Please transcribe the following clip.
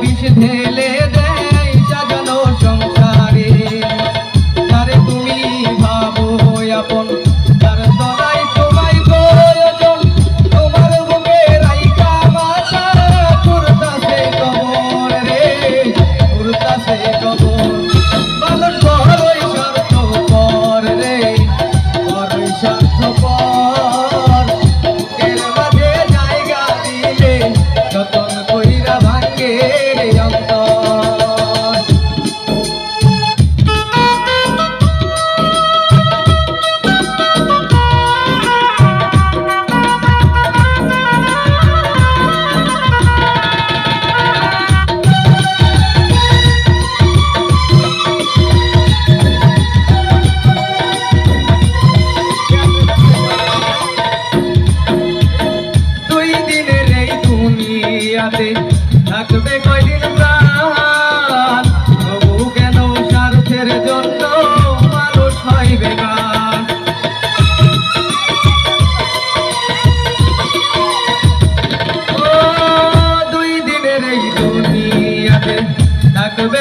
বিষে ঢেলে দুনিয়াতে থাকবে কয়দিন জন্য মানুষ হয় দুই দিনের এই থাকবে